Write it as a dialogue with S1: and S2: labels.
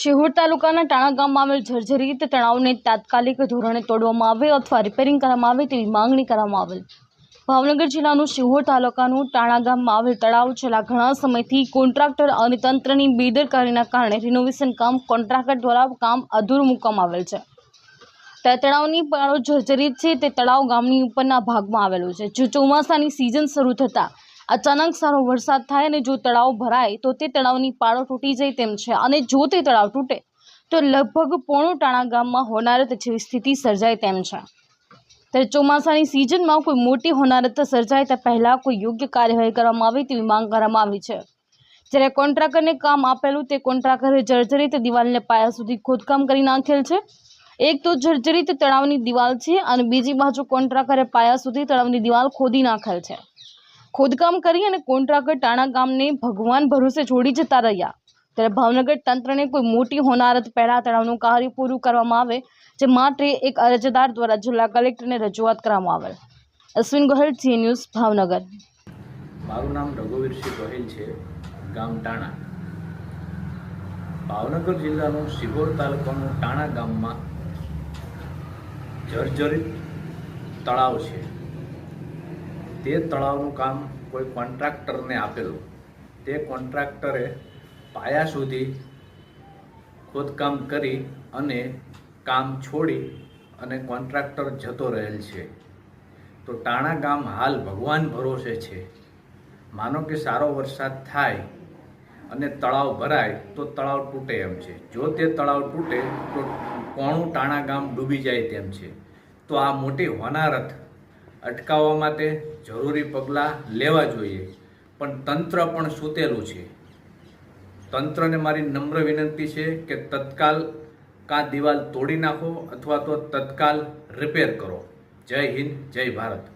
S1: શિહોર તાલુકાના ટાણા ગામમાં આવેલ જર્જરિત તળાવને તાત્કાલિક ધોરણે તોડવામાં આવે અથવા રિપેરિંગ કરવામાં આવે તેવી માંગણી કરવામાં આવેલ. ભાવનગર જિલ્લાનું શિહોર તાલુકાનું ટાણા ગામમાં આવેલ તળાવ છેલ્લા ઘણા સમયથી કોન્ટ્રાક્ટર અને તંત્રની બેદરકારીના કારણે રિનોવેશન કામ કોન્ટ્રાક્ટર દ્વારા કામ અધૂરું મૂકવામાં આવેલ છે. તે, તળાવની પાળો જર્જરિત છે તે તળાવ ગામની ઉપરના ભાગમાં આવેલું છે. જો ચોમાસાની સિઝન શરૂ થતાં અચાનક સારો વરસાદ થાય અને જો તળાવ ભરાય, તો તે તળાવની પાળો તૂટી જાય તેમ છે. અને જો તે તળાવ તૂટે, તો લગભગ પોણું ટાણા ગામમાં હોનારત જેવી સ્થિતિ સર્જાય તેમ છે. ત્યારે ચોમાસાની સિઝનમાં કોઈ મોટી હોનારત સર્જાય તે પહેલાં કોઈ યોગ્ય કાર્યવાહી કરવામાં આવે તેવી માંગ કરવામાં આવી છે. જ્યારે કોન્ટ્રાક્ટરને કામ આપેલું, તે કોન્ટ્રાક્ટરે જર્જરિત દિવાલને પાયા સુધી ખોદકામ કરી નાખેલ છે. એક તો જર્જરિત તળાવની દિવાલ છે અને બીજી બાજુ કોન્ટ્રાક્ટરે પાયા સુધી તળાવની દિવાલ ખોદી નાખેલ છે. ખોદકામ કરી અને કોન્ટ્રાક્ટર ટાણા ગામને ભગવાન ભરોસે છોડી જતા રહ્યા. ત્યારે ભાવનગર તંત્રને કોઈ મોટી હોનારત પહેલાં તળાવનું કાર્ય પૂરું કરવામાં આવે, જે માટે એક અરજદાર દ્વારા જિલ્લા કલેક્ટરને રજૂઆત કરવામાં આવેલ. અશ્વિન ગોહિલ જી ન્યૂઝ ભાવનગર.
S2: મારું નામ રઘુવીરસિંહ ગોહિલ છે, ગામ ટાણા. ભાવનગર જિલ્લાનું સિહોર તાલુકાનું ટાણા ગામમાં જર્જરિત તળાવ છે. તે તળાવનું કામ કોઈ કોન્ટ્રાક્ટરને આપેલું. તે કોન્ટ્રાક્ટરે પાયા સુધી ખોદકામ કરી અને કામ છોડી અને કોન્ટ્રાક્ટર જતો રહેલ છે. તો ટાણા ગામ હાલ ભગવાન ભરોસે છે. માનો કે સારો વરસાદ થાય અને તળાવ ભરાય, તો તળાવ તૂટે એમ છે. જો તે તળાવ તૂટે, તો કોણું ટાણા ગામ ડૂબી જાય તેમ છે. તો આ મોટી હોનારત અટકાવવા માટે જરૂરી પગલાં લેવા જોઈએ. પણ તંત્ર પણ સૂતેલું છે. તંત્રને મારી નમ્ર વિનંતી છે કે તત્કાલ કાં દિવાલ તોડી નાખો અથવા તો તત્કાલ રિપેર કરો. જય હિન્દ, જય ભારત.